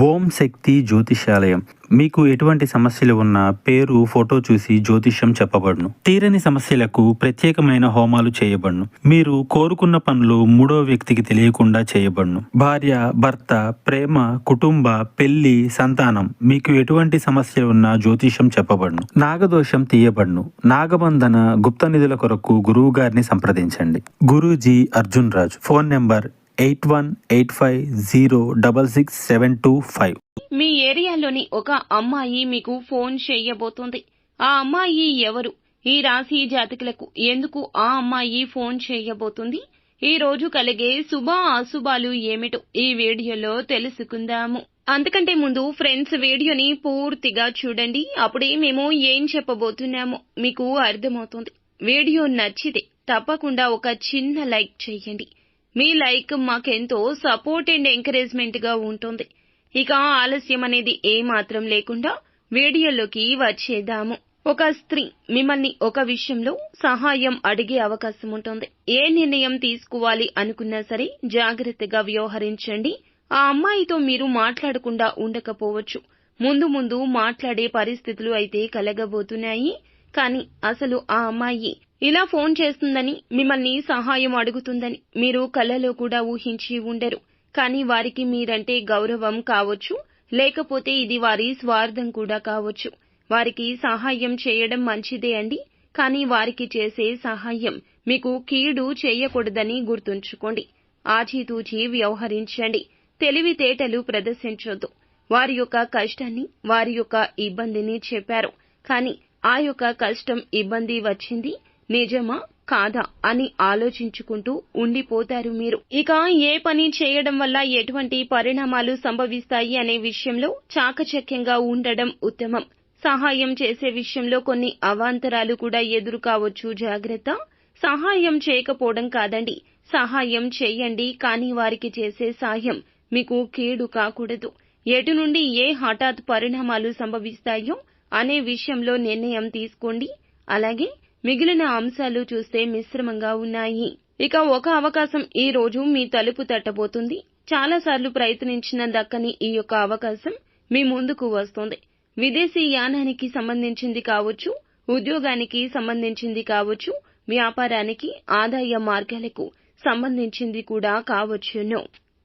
ఓం శక్తి జ్యోతిషాలయం మీకు ఎటువంటి సమస్యలు ఉన్నా పేరు ఫోటో చూసి జ్యోతిష్యం చెప్పబడును. తీరని సమస్యలకు ప్రత్యేకమైన హోమాలు చేయబడును. మీరు కోరుకున్న పనులు మూడో వ్యక్తికి తెలియకుండా చేయబడును. భార్య భర్త ప్రేమ కుటుంబ పెళ్ళి సంతానం. మీకు ఎటువంటి సమస్యలు ఉన్నా జ్యోతిష్యం చెప్పబడును. నాగదోషం తీయబడును. నాగబంధన గుప్త నిధుల కొరకు గురువు గారిని సంప్రదించండి. Guruji Arjun Raju. Phone number eight one eight five zero double six seven two five. మీ ఏరియాలోని ఒక అమ్మాయి మీకు ఫోన్ చేయబోతోంది. ఆ అమ్మాయి ఎవరు? ఈ రాశి జాతకులకు ఎందుకు ఆ అమ్మాయి ఫోన్ చేయబోతుంది? ఈ రోజు కలిగే శుభ అశుభాలు ఏమిటో ఈ వీడియోలో తెలుసుకుందాము. అంతకంటే ముందు ఫ్రెండ్స్ వీడియోని పూర్తిగా చూడండి. అప్పుడే మేము ఏం చెప్పబోతున్నామో మీకు అర్థమవుతుంది. వీడియో నచ్చితే తప్పకుండా ఒక చిన్న లైక్ చేయండి. మీ లైక్ మాకెంతో సపోర్ట్ అండ్ ఎంకరేజ్మెంట్గా ఉంటుంది. ఇక ఆలస్యం అనేది ఏమాత్రం లేకుండా వీడియోలోకి వచ్చేద్దాము. ఒక స్త్రీ మిమ్మల్ని ఒక విషయంలో సహాయం అడిగే అవకాశం ఉంటుంది. ఏ నిర్ణయం తీసుకోవాలి అనుకున్నా సరే జాగ్రత్తగా వ్యవహరించండి. ఆ అమ్మాయితో మీరు మాట్లాడకుండా ఉండకపోవచ్చు. ముందు ముందు మాట్లాడే పరిస్థితులు అయితే కలగబోతున్నాయి. కానీ అసలు ఆ అమ్మాయి ఇలా ఫోన్ చేస్తుందని మిమ్మల్ని సహాయం అడుగుతుందని మీరు కలలో కూడా ఊహించి ఉండరు. కానీ వారికి మీరంటే గౌరవం కావచ్చు లేకపోతే ఇది వారి స్వార్థం కూడా కావచ్చు. వారికి సహాయం చేయడం మంచిదే అండి కానీ వారికి చేసే సహాయం మీకు కీడు చేయకూడదని గుర్తుంచుకోండి. ఆచితూచి వ్యవహరించండి. తెలివితేటలు ప్రదర్శించొద్దు. వారి యొక్క కష్టాన్ని వారి యొక్క ఇబ్బందిని చెప్పారు. కానీ ఆ యొక్క కష్టం ఇబ్బంది వచ్చింది నిజమా? కాదా? అని ఆలోచించుకుంటూ ఉండిపోతారు మీరు. ఇక ఏ పని చేయడం వల్ల ఎటువంటి పరిణామాలు సంభవిస్తాయి అనే విషయంలో చాకచక్యంగా ఉండడం ఉత్తమం. సహాయం చేసే విషయంలో కొన్ని అవాంతరాలు కూడా ఎదురు కావచ్చు జాగ్రత్త. సహాయం చేయకపోవడం కాదండి. సహాయం చేయండి కానీ వారికి చేసే సాయం మీకు కీడు కాకూడదు. ఎటు నుండి ఏ హఠాత్ పరిణామాలు సంభవిస్తాయో అనే విషయంలో నిర్ణయం తీసుకోండి. అలాగే మిగిలిన అంశాలు చూస్తే మిశ్రమంగా ఉన్నాయి. ఇక ఒక అవకాశం ఈ రోజు మీ తలుపు తట్టబోతుంది. చాలాసార్లు ప్రయత్నించిన దక్కని ఈ యొక్క అవకాశం మీ ముందుకు వస్తుంది. విదేశీ యానానికి సంబంధించింది కావచ్చు ఉద్యోగానికి సంబంధించింది కావచ్చు వ్యాపారానికి ఆదాయ మార్గాలకు సంబంధించింది కూడా కావచ్చును.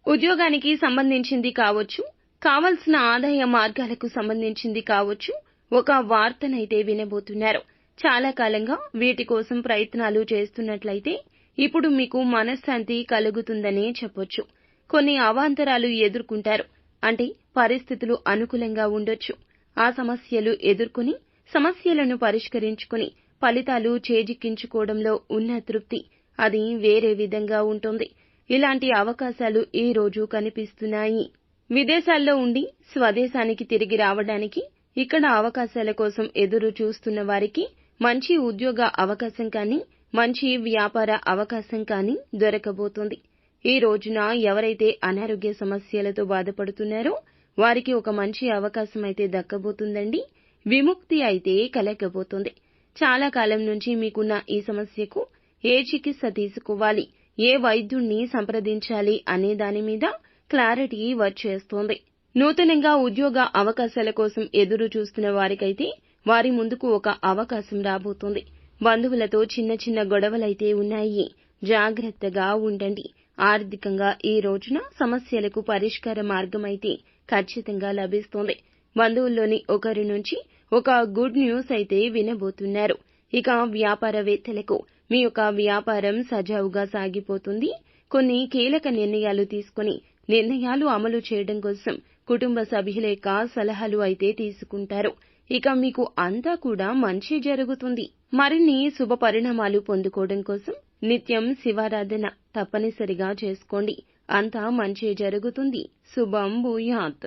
ఉద్యోగానికి సంబంధించింది కావచ్చు కావలసిన ఆదాయ మార్గాలకు సంబంధించింది కావచ్చు ఒక వార్తనైతే వినబోతున్నారు. చాలా కాలంగా వీటి కోసం ప్రయత్నాలు చేస్తున్నట్లయితే ఇప్పుడు మీకు మనశ్శాంతి కలుగుతుందనే చెప్పొచ్చు. కొన్ని అవాంతరాలు ఎదుర్కొంటారు. అంటే పరిస్థితులు అనుకూలంగా ఉండొచ్చు. ఆ సమస్యలు ఎదుర్కొని సమస్యలను పరిష్కరించుకుని ఫలితాలు చేజిక్కించుకోవడంలో ఉన్న తృప్తి అది వేరే విధంగా ఉంటుంది. ఇలాంటి అవకాశాలు ఈ రోజు కనిపిస్తున్నాయి? విదేశాల్లో ఉండి స్వదేశానికి తిరిగి రావడానికి ఇక్కడ అవకాశాల కోసం ఎదురు చూస్తున్న వారికి మంచి ఉద్యోగ అవకాశం కానీ మంచి వ్యాపార అవకాశం కానీ దొరకబోతుంది. ఈ రోజున ఎవరైతే అనారోగ్య సమస్యలతో బాధపడుతున్నారో వారికి ఒక మంచి అవకాశం అయితే దక్కబోతుందండి. విముక్తి అయితే కలగబోతుంది. చాలా కాలం నుంచి మీకున్న ఈ సమస్యకు ఏ చికిత్స తీసుకోవాలి ఏ వైద్యుణ్ణి సంప్రదించాలి అనే దాని మీద క్లారిటీ వచ్చేస్తోంది. నూతనంగా ఉద్యోగ అవకాశాల కోసం ఎదురు చూస్తున్న వారికైతే వారి ముందుకు ఒక అవకాశం రాబోతోంది. బంధువులతో చిన్న చిన్న గొడవలైతే ఉన్నాయి. జాగ్రత్తగా ఉండండి. ఆర్థికంగా ఈ రోజున సమస్యలకు పరిష్కార మార్గమైతే ఖచ్చితంగా లభిస్తోంది. బంధువుల్లోని ఒకరి నుంచి ఒక గుడ్ న్యూస్ అయితే వినబోతున్నారు. ఇక వ్యాపారవేత్తలకు మీ యొక్క వ్యాపారం సజావుగా సాగిపోతుంది. కొన్ని కీలక నిర్ణయాలు తీసుకుని నిర్ణయాలు అమలు చేయడం కోసం కుటుంబ సభ్యుల యొక్క సలహాలు అయితే తీసుకుంటారు. ఇక మీకు అంతా కూడా మంచి జరుగుతుంది. మరిన్ని శుభ పరిణామాలు పొందుకోవడం కోసం నిత్యం శివారాధన తప్పనిసరిగా చేసుకోండి. అంతా మంచి జరుగుతుంది. శుభం భూయాత్.